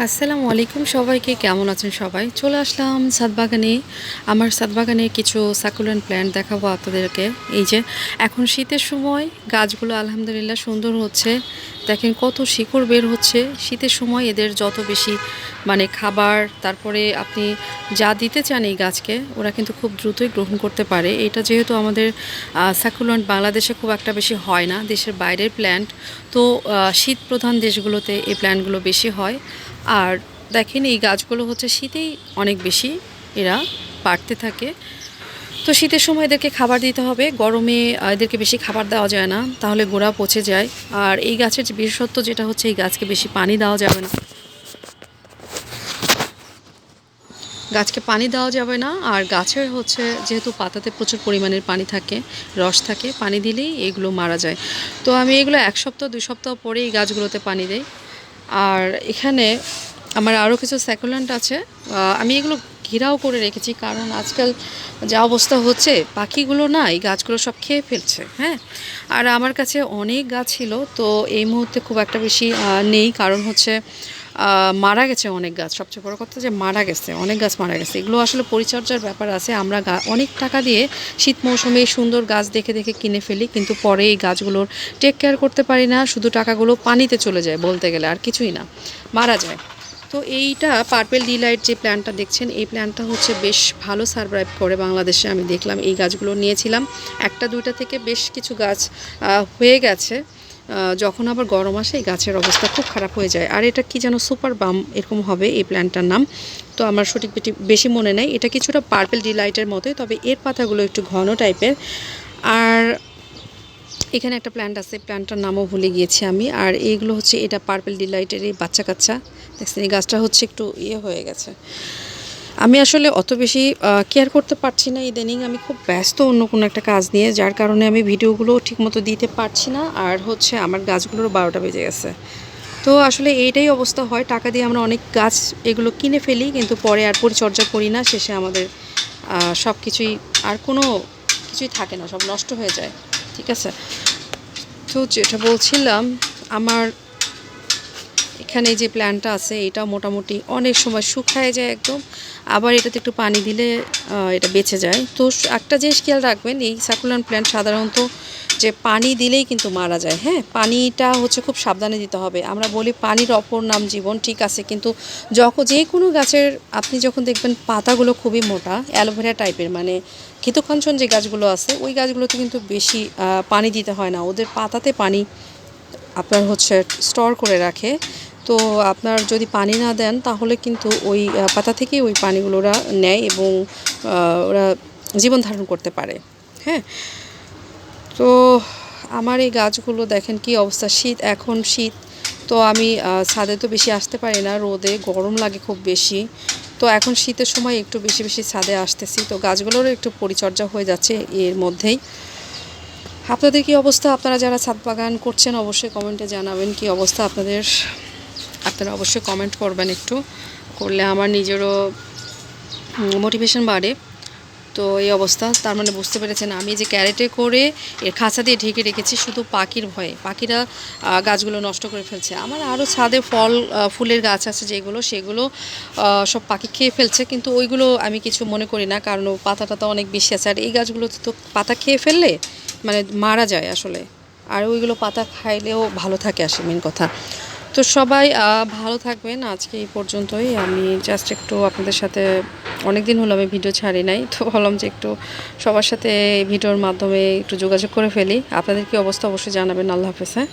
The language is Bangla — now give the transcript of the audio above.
আসসালামু আলাইকুম সবাইকে, কেমন আছেন সবাই? চলে আসলাম সাদবাগানে আমার সাদবাগানে কিছু সাকুলেন্ট প্ল্যান্ট দেখাবো আপনাদেরকে। এই যে, এখন শীতের সময়, গাছগুলো আলহামদুলিল্লাহ সুন্দর হচ্ছে। দেখেন কত শিকড় বের হচ্ছে। শীতের সময় এদের যত বেশি মানে খাবার, তারপরে আপনি যা দিতে চান এই গাছকে, ওরা কিন্তু খুব দ্রুতই গ্রহণ করতে পারে। এটা যেহেতু আমাদের সাকুলেন্ট বাংলাদেশে খুব একটা বেশি হয় না, দেশের বাইরের প্ল্যান্ট তো শীত প্রধান দেশগুলোতে এই প্ল্যান্টগুলো বেশি হয়। আর দেখেন এই গাছগুলো হচ্ছে শীতেই অনেক বেশি এরা বাড়তে থাকে। তো শীতের সময় এদেরকে খাবার দিতে হবে। গরমে এদেরকে বেশি খাবার দেওয়া যায় না। তাহলে গোড়া পচে যায়। আর এই গাছের যে বিশেষত্ব, যেটা হচ্ছে এই গাছকে বেশি পানি দেওয়া যাবে না। গাছকে পানি দেওয়া যাবে না। আর গাছের হচ্ছে, যেহেতু পাতাতে প্রচুর পরিমাণের পানি থাকে, রস থাকে, পানি দিলেই এগুলো মারা যায়। তো আমি এগুলো এক সপ্তাহ, দুই সপ্তাহ পরে এই গাছগুলোতে পানি দেই। আর এখানে আমার আরও কিছু স্যাকুল্যান্ট আছে। আমি এগুলো ঘেরাও করে রেখেছি, কারণ আজকাল যা অবস্থা হচ্ছে, পাখিগুলো না এই গাছগুলো সব খেয়ে ফেলছে হ্যাঁ? আর আমার কাছে অনেক গাছ ছিল, তো এই মুহূর্তে খুব একটা বেশি নেই, কারণ হচ্ছে মারা গেছে অনেক গাছ। সবচেয়ে বড় কথা যে মারা গেছে, অনেক গাছ মারা গেছে। এগুলো আসলে পরিচর্যার ব্যাপার আছে, আমরা অনেক টাকা দিয়ে শীত মৌসুমে সুন্দর গাছ দেখে দেখে কিনে ফেলি, কিন্তু পরে এই গাছগুলোর টেক কেয়ার করতে পারি না, শুধু টাকাগুলো পানিতে চলে যায় বলতে গেলে, আর কিছুই না। মারা যায়। তো এইটা পার্পেল ডিলাইট যে প্ল্যান্টটা দেখছেন, এই প্ল্যান্টটা হচ্ছে বেশ ভালো সারভাইভ করে বাংলাদেশে। আমি দেখলাম এই গাছগুলো নিয়েছিলাম। একটা, দুইটা থেকে বেশ কিছু গাছ হয়ে গেছে। যখন আবার গরম আসে এই গাছের অবস্থা খুব খারাপ হয়ে যায়। আর এটা কি যেন সুপার বাম এরকম হবে এই প্ল্যান্টটার নাম। তো আমার সঠিক বেশি মনে নেই। এটা কিছুটা পার্পেল ডিলাইটের মতোই, তবে এর পাতাগুলো একটু ঘন টাইপের আর এখানে একটা প্ল্যান্ট আছে প্ল্যান্টটার নামও ভুলে গিয়েছি আমি। আর এইগুলো হচ্ছে, এটা পার্পেল ডিলাইটের এই বাচ্চা কাচ্চা। দেখছেন, এই গাছটা হচ্ছে একটু ইয়ে হয়ে গেছে। আমি আসলে অত বেশি কেয়ার করতে পারছি না ইদানিং। আমি খুব ব্যস্ত অন্য কোনো একটা কাজ নিয়ে, যার কারণে আমি ভিডিওগুলো ঠিকমতো দিতে পারছি না। আর হচ্ছে, আমার গাছগুলোরও বারোটা বেজে গেছে। তো আসলে এইটাই অবস্থা হয়। টাকা দিয়ে আমরা অনেক গাছ এগুলো কিনে ফেলি, কিন্তু পরে আর পরিচর্যা করি না। শেষে আমাদের সব কিছুই আর কোনো কিছুই থাকে না, সব নষ্ট হয়ে যায়। ঠিক আছে? তো যেটা বলছিলাম আমার এখানে যে প্ল্যান্টটা আছে, এটা মোটামুটি অনেক সময় শুকায় যায় একদম। আবার এটাতে একটু পানি দিলে এটা বেঁচে যায়। তো একটা জিনিস খেয়াল রাখবেন, এই সাকুলান প্ল্যান্ট সাধারণত যে পানি দিলেই কিন্তু মারা যায় হ্যাঁ? পানিটা হচ্ছে খুব সাবধানে দিতে হবে। আমরা বলি পানির অপর নাম জীবন, ঠিক আছে? কিন্তু যখন যে কোনো গাছের, আপনি যখন দেখবেন পাতাগুলো খুবই মোটা, অ্যালোভেরা টাইপের মানে ক্ষিতকাঞ্চন যে গাছগুলো আছে, ওই গাছগুলোতে কিন্তু বেশি পানি দিতে হয় না। ওদের পাতাতে পানি আপনার হচ্ছে স্টোর করে রাখে। তো আপনার যদি পানি না দেন, তাহলে কিন্তু ওই পাতা থেকেই ওই পানিগুলো ওরা নেয় এবং ওরা জীবন ধারণ করতে পারে। হ্যাঁ? তো আমার এই গাছগুলো দেখেন কি অবস্থা। শীত, এখন শীত। তো আমি ছাদে তো বেশি আসতে পারি না। রোদে গরম লাগে খুব বেশি। তো এখন শীতের সময় একটু বেশি বেশি ছাদে আসতেছি। তো গাছগুলোরও একটু পরিচর্যা হয়ে যাচ্ছে এর মধ্যেই। আপনাদের কি অবস্থা? আপনারা যারা ছাদ বাগান করছেন, অবশ্যই কমেন্টে জানাবেন কি অবস্থা আপনাদের। আপনারা অবশ্যই কমেন্ট করবেন একটু। করলে আমার নিজেরও মোটিভেশন বাড়ে। তো এই অবস্থা, তার মানে বুঝতে পেরেছেন আমি যে ক্যারেটে করে এর খাঁচা দিয়ে ঢেকে রেখেছি শুধু পাখির ভয়ে। পাখিরা গাছগুলো নষ্ট করে ফেলছে। আমার আরও ছাদে ফল ফুলের গাছ আছে যেগুলো, সেগুলো সব পাখি খেয়ে ফেলছে। কিন্তু ওইগুলো আমি কিছু মনে করি না, কারণ ও পাতা টাতা অনেক বেশি আছে। আর এই গাছগুলোতে তো পাতা খেয়ে ফেললে মানে মারা যায় আসলে। আর ওইগুলো পাতা খাইলেও ভালো থাকে আসে মেন কথা। তো সবাই ভালো থাকবেন। আজকে এই পর্যন্তই। আমি জাস্ট একটু আপনাদের সাথে অনেক দিন হলো আমি ভিডিও ছাড়ি নাই, তো ভাবলাম যে একটু সবার সাথে ভিডিওর মাধ্যমে একটু যোগাযোগ করে ফেলি। আপনাদের কি অবস্থা অবশ্যই জানাবেন। আল্লাহ হাফেজ হ্যাঁ?